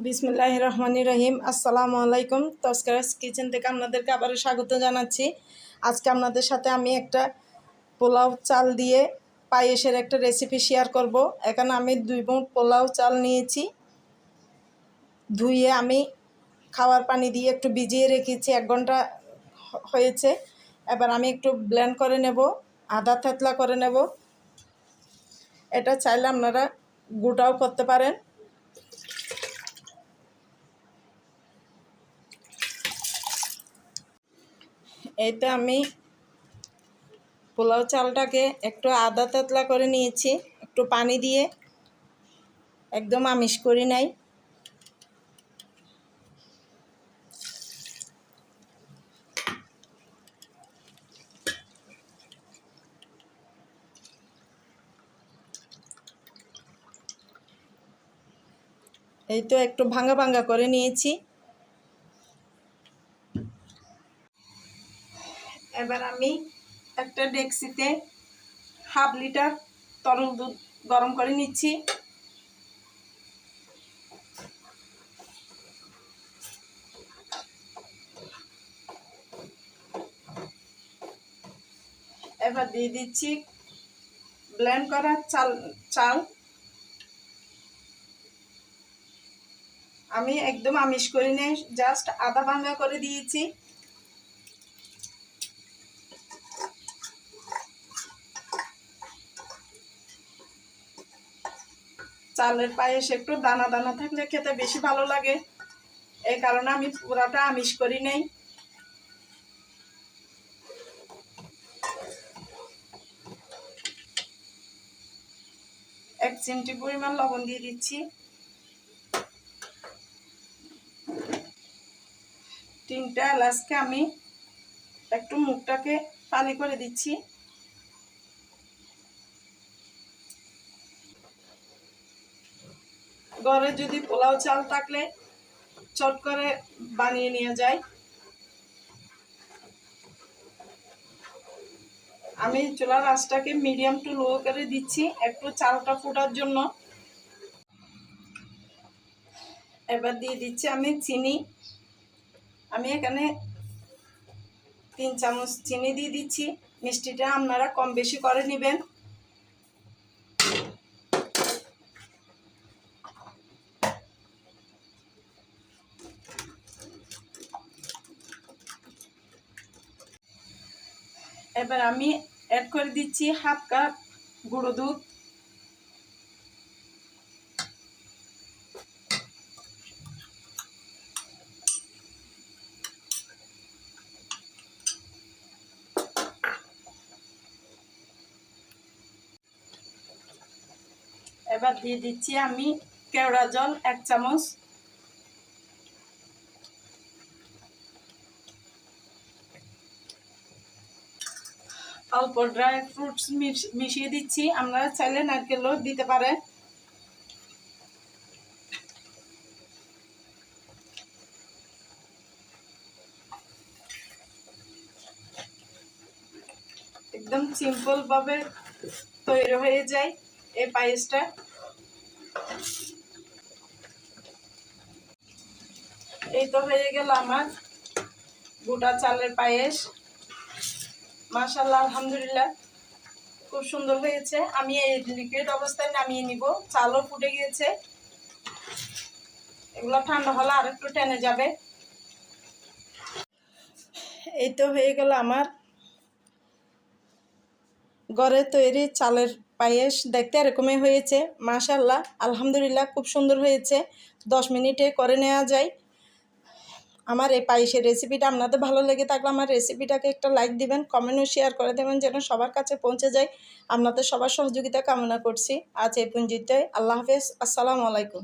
বিসমুল্লাহ রহমান রহিম আসসালামু আলাইকুম। তস্করাস কিচেন থেকে আপনাদেরকে আবারও স্বাগত জানাচ্ছি। আজকে আপনাদের সাথে আমি একটা পোলাও চাল দিয়ে পায়েসের একটা রেসিপি শেয়ার করব। এখানে আমি দুই মুঠ পোলাও চাল নিয়েছি। ধুয়ে আমি খাওয়ার পানি দিয়ে একটু ভিজিয়ে রেখেছি, এক ঘণ্টা হয়েছে। এবার আমি একটু ব্লেন্ড করে নেব, আদা থেতলা করে নেব। এটা চাইলে আপনারা গুটাও করতে পারেন। এইতে আমি পোলাও চালটাকে একটু আদা তাতলা করে নিয়েছি, একটু পানি দিয়ে। একদম আমিষ করি নাই। এই তো একটু ভাঙা ভাঙা করে নিয়েছি। এবার আমি একটা ডেক্সিতে হাফ লিটার তরল দুধ গরম করে নিচ্ছি। এবার দিয়ে দিচ্ছি ব্লেন্ড করা চাল চাল। আমি একদম আমিষ করি নেই, জাস্ট আদা ভাঙ্গা করে দিয়েছি। চালের পায়েস একটু দানা দানা থাকলে খেতে বেশি ভালো লাগে। এই কারণে আমি পুরাটা আমিষ করি নেই। এক চিমটি পরিমাণ লবণ দিয়ে দিচ্ছি। তিনটা এলাচকে আমি একটু মুখটাকে পানি করে দিচ্ছি। ঘরে যদি পোলাও চাল থাকলে চট করে বানিয়ে নিয়ে যায় আমি চুলার আঁচটাকে মিডিয়াম টু লো করে দিচ্ছি, একটু চালটা ফোটার জন্য। এবার দিয়ে দিচ্ছি আমি চিনি। আমি এখানে তিন চামচ চিনি দিয়ে দিচ্ছি। মিষ্টিটা আপনারা কম বেশি করে নেবেন। এবার আমি অ্যাড করে দিচ্ছি হাফ কাপ গুঁড়ো দুধ। এবার দিয়ে দিচ্ছি আমি কেওড়া জল এক চামচ। অল্প ড্রাই ফ্রুটস মিশিয়ে দিচ্ছি। আপনারা চাইলে নারকেলও দিতে পারেন। একদম সিম্পল ভাবে তৈরি হয়ে যায় এই পায়েসটা। এই তো হয়ে গেল আমার গোটা চালের পায়েস। মাশাল্লাহ আলহামদুলিল্লাহ। খুব সুন্দর হয়েছে। আমি এই লিকুইড অবস্থায় নামিয়ে নিব। চালও ফুটে গিয়েছে। এগুলো ঠান্ডা হলে আর একটু টেনে যাবে। এই তো হয়ে গেল আমার ঘরে তৈরি চালের পায়েস। দেখতে এরকমই হয়েছে। মাশাল্লাহ আলহামদুলিল্লাহ, খুব সুন্দর হয়েছে। দশ মিনিটে করে নেওয়া যায়। আমার এই পায়েসের রেসিপিটা আপনাদের ভালো লেগে থাকলে আমার রেসিপিটাকে একটা লাইক দিবেন কমেন্টও শেয়ার করে দেবেন যেন সবার কাছে পৌঁছে যায়। আপনাদের সবার সহযোগিতা কামনা করছি। আজ এই পুঞ্জিতে আল্লাহ হাফেজ। আসসালামু আলাইকুম।